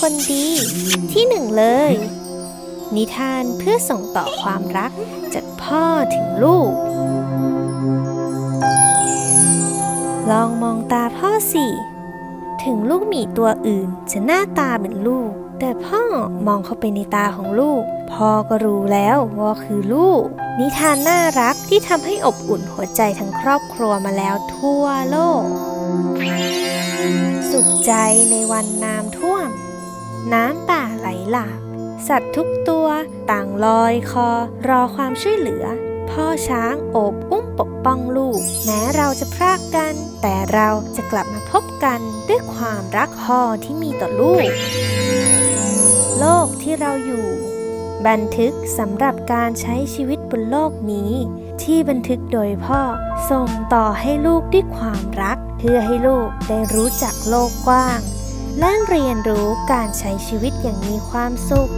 คนดี ที่หนึ่งเลย นิทานเพื่อส่งต่อความรักจากพ่อถึงลูก ลองมองตาพ่อสิ ถึงลูกหมีตัวอื่นจะหน้าตาเหมือนลูก แต่พ่อมองเข้าไปในตาของลูก พ่อก็รู้แล้วว่าคือลูก นิทานน่ารักที่ทำให้อบอุ่นหัวใจทั้งครอบครัวมาแล้วทั่วโลกสุขใจในวันน้ำท่วม น้ำป่าไหลหลากสัตว์ทุกตัวต่างลอยคอ รอความช่วยเหลือ พ่อช้างโอบอุ้มปกป้องลูก แม้เราจะพรากกัน แต่เราจะกลับมาพบกันด้วยความรักพ่อที่มีต่อลูก โลกที่เราอยู่ บันทึกสำหรับการใช้ชีวิตบนโลกนี้ ที่บันทึกโดยพ่อส่งต่อให้ลูกด้วยความรัก เพื่อให้ลูกได้รู้จักโลกกว้าง และเรียนรู้การใช้ชีวิตอย่างมีความสุข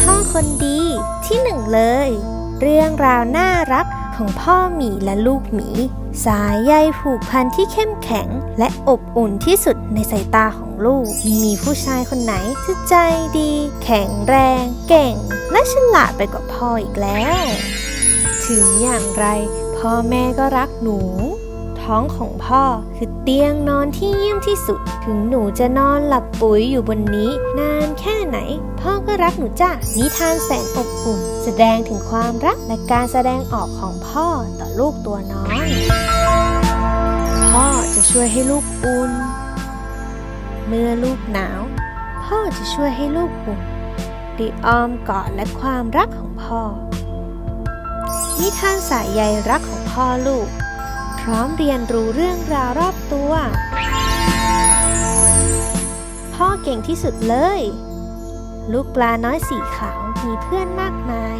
พ่อคนดีที่หนึ่งเลย เรื่องราวน่ารักของพ่อหมีและลูกหมี สายใยผูกพันที่เข้มแข็ง และอบอุ่นที่สุดในสายตาของลูกไมมีผู้ชายคนไหนที่ใจดี แข็งแรง เก่ง และฉลาดไปกว่าพ่ออีกแล้ว ถึงอย่างไรพ่อแม่ก็รักหนู ท้องของพ่อ คือเตียงนอนที่เยี่ยมที่สุด ถึงหนูจะนอนหลับปุ๋ยอยู่บนนี้ นานแค่ไหน พ่อก็รักหนูจ้ะนิทานแสนอบอุ่น แสดงถึงความรักและการแสดงออกของพ่อต่อลูกตัวน้อยพ่อจะช่วยให้ลูกอุ่น เมื่อลูกหนาว พ่อจะช่วยให้ลูกอุ่นด้วยอ้อมกอดและความรักของพ่อนิทานสายใยรักของพ่อลูก พร้อมเรียนรู้เรื่องราวรอบตัว พ่อเก่งที่สุดเลย ลูกปลาน้อยสีขาวมีเพื่อนมากมาย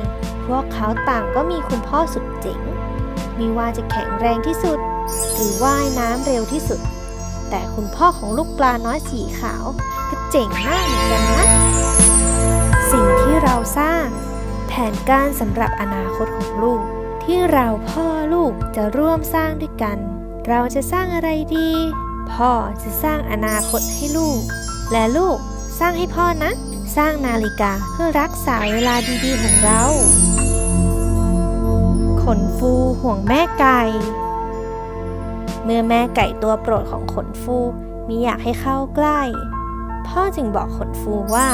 พวกเขาต่างก็มีคุณพ่อสุดเจ๋ง มีว่าจะแข็งแรงที่สุด หรือว่ายน้ำเร็วที่สุด แต่คุณพ่อของลูกปลาน้อยสีขาว ก็เจ๋งมากเหมือนกันนะ สิ่งที่เราสร้าง แผนการสำหรับอนาคตของลูก ที่เราพ่อลูกจะร่วมสร้างด้วยกัน เราจะสร้างอะไรดี พ่อจะสร้างอนาคตให้ลูก และลูกสร้างให้พ่อนะ สร้างนาฬิกาเพื่อรักษาเวลาดีๆของเรา ขนฟูห่วงแม่ไก่ เมื่อแม่ไก่ตัวโปรดของขนฟูมีอยากให้เข้าใกล้ พ่อจึงบอกขนฟูว่า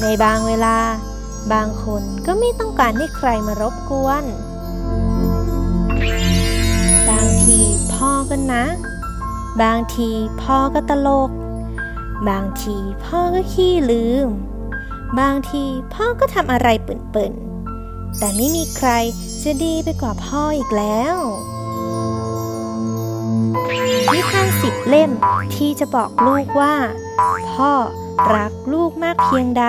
ในบางเวลา บางคนก็ไม่ต้องการให้ใครมารบกวน บางทีพ่อก็นะ บางทีพ่อก็ตลก บางทีพ่อก็ขี้ลืม บางทีพ่อก็ทำอะไรเปิ่นๆ แต่ไม่มีใครจะดีไปกว่าพ่ออีกแล้วนิทานสิบเล่มที่จะบอกลูกว่า พ่อรักลูกมากเพียงใด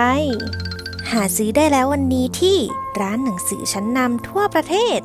หาซื้อได้แล้ววันนี้ที่ร้านหนังสือชั้นนำทั่วประเทศ